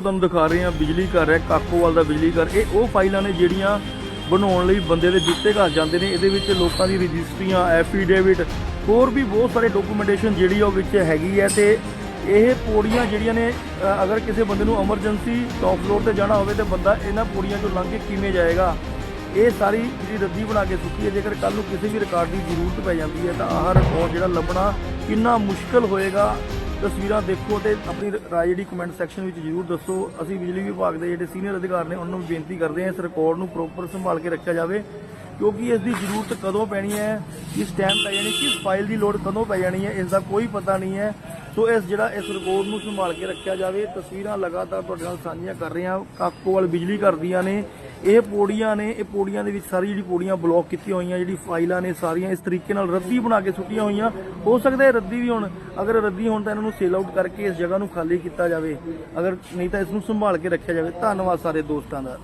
ਤੁਹਾਨੂੰ ਦਿਖਾ ਰਹੇ ਹਾਂ, ਬਿਜਲੀ ਘਰ ਹੈ, ਕਾਕੋਵਾਲ ਦਾ ਬਿਜਲੀ ਘਰ। ਇਹ ਉਹ ਫਾਈਲਾਂ ਨੇ ਜਿਹੜੀਆਂ ਬਣਾਉਣ ਲਈ ਬੰਦੇ ਦੇ ਜੁੱਤੇ ਘਰ ਜਾਂਦੇ ਨੇ। ਇਹਦੇ ਵਿੱਚ ਲੋਕਾਂ ਦੀ ਰਜਿਸਟਰੀਆਂ ਐਫੀਡੇਵਿਟ ਹੋਰ ਵੀ ਬਹੁਤ ਸਾਰੇ ਡਾਕੂਮੈਂਟੇਸ਼ਨ ਜਿਹੜੀ ਉਹ ਵਿੱਚ ਹੈਗੀ ਹੈ ਤੇ ਇਹ ਪੌੜੀਆਂ ਜਿਹੜੀਆਂ ਨੇ ਅਗਰ ਕਿਸੇ ਬੰਦੇ ਨੂੰ ਐਮਰਜੈਂਸੀ ਟੌਪ ਫਲੋਰ ਤੇ ਜਾਣਾ ਹੋਵੇ ਤੇ ਬੰਦਾ ਇਹਨਾਂ ਪੌੜੀਆਂ ਚੋਂ ਲੰਘ ਕੇ ਕਿਵੇਂ ਜਾਏਗਾ? ਇਹ ਸਾਰੀ ਜਿਹੜੀ ਰੱਦੀ ਬਣਾ ਕੇ ਸੁੱਕੀ ਹੈ। ਜੇਕਰ ਕੱਲ ਨੂੰ ਕਿਸੇ ਵੀ ਰਿਕਾਰਡ ਦੀ ਜ਼ਰੂਰਤ ਪੈ ਜਾਂਦੀ ਹੈ ਤਾਂ ਆਹ ਰਿਕਾਰਡ ਜਿਹੜਾ ਲੱਭਣਾ ਕਿੰਨਾ ਮੁਸ਼ਕਲ ਹੋਏਗਾ। ਤਸਵੀਰਾਂ ਦੇਖੋ ਤੇ ਆਪਣੀ ਰਾਏ ਜਿਹੜੀ ਕਮੈਂਟ ਸੈਕਸ਼ਨ ਵਿੱਚ ਜਰੂਰ ਦੱਸੋ। ਅਸੀਂ ਬਿਜਲੀ ਵਿਭਾਗ ਦੇ ਜਿਹੜੇ ਸੀਨੀਅਰ ਅਧਿਕਾਰ ਨੇ, ਉਹਨਾਂ ਨੂੰ ਬੇਨਤੀ ਕਰਦੇ ਹਾਂ ਇਸ ਰਿਕਾਰਡ ਨੂੰ ਪ੍ਰੋਪਰ ਸੰਭਾਲ ਕੇ ਰੱਖਿਆ ਜਾਵੇ। ਕਿਉਂਕਿ ਇਸ ਦੀ ਜ਼ਰੂਰਤ ਕਦੋਂ ਪੈਣੀ ਹੈ? ਕਿਸ ਟਾਈਮ ਪੈ ਜਾਣੀ ਕਿਸ ਫਾਈਲ ਦੀ ਲੋੜ ਕਦੋਂ ਪੈ ਜਾਣੀ ਹੈ? ਇਸ ਦਾ ਕੋਈ ਪਤਾ ਨਹੀਂ ਹੈ। ਸੋ ਇਸ ਜਿਹੜਾ ਇਸ ਰਿਕਾਰਡ ਨੂੰ ਸੰਭਾਲ ਕੇ ਰੱਖਿਆ ਜਾਵੇ, ਤਸਵੀਰਾਂ ਲਗਾਤਾਰ ਤੁਹਾਡੇ ਨਾਲ ਸਾਂਝੀਆਂ ਕਰ ਰਹੇ ਹਾਂ। ਕਾਕੋਵਾਲ ਬਿਜਲੀ ਘਰ ਦੀਆਂ ਨੇ। ਇਹ ਪੌੜੀਆਂ ਨੇ, ਇਹ ਪੌੜੀਆਂ ਦੇ ਵਿੱਚ ਸਾਰੀ ਜਿਹੜੀ ਪੌੜੀਆਂ ਬਲੌਕ ਕੀਤੀਆਂ ਹੋਈਆਂ, ਜਿਹੜੀ ਫਾਈਲਾਂ ਨੇ ਸਾਰੀਆਂ ਇਸ ਤਰੀਕੇ ਨਾਲ ਰੱਦੀ ਬਣਾ ਕੇ ਸੁੱਟੀਆਂ ਹੋਈਆਂ। ਹੋ ਸਕਦਾ ਹੈ ਰੱਦੀ ਵੀ ਹੋਣ। ਅਗਰ ਰੱਦੀ ਹੋਣ ਤਾਂ ਇਹਨਾਂ ਨੂੰ ਸੇਲ ਆਊਟ ਕਰਕੇ ਇਸ ਜਗ੍ਹਾ ਨੂੰ ਖਾਲੀ ਕੀਤਾ ਜਾਵੇ। ਅਗਰ ਨਹੀਂ ਤਾਂ ਇਸ ਨੂੰ ਸੰਭਾਲ ਕੇ ਰੱਖਿਆ ਜਾਵੇ। ਧੰਨਵਾਦ ਸਾਰੇ ਦੋਸਤਾਂ ਦਾ।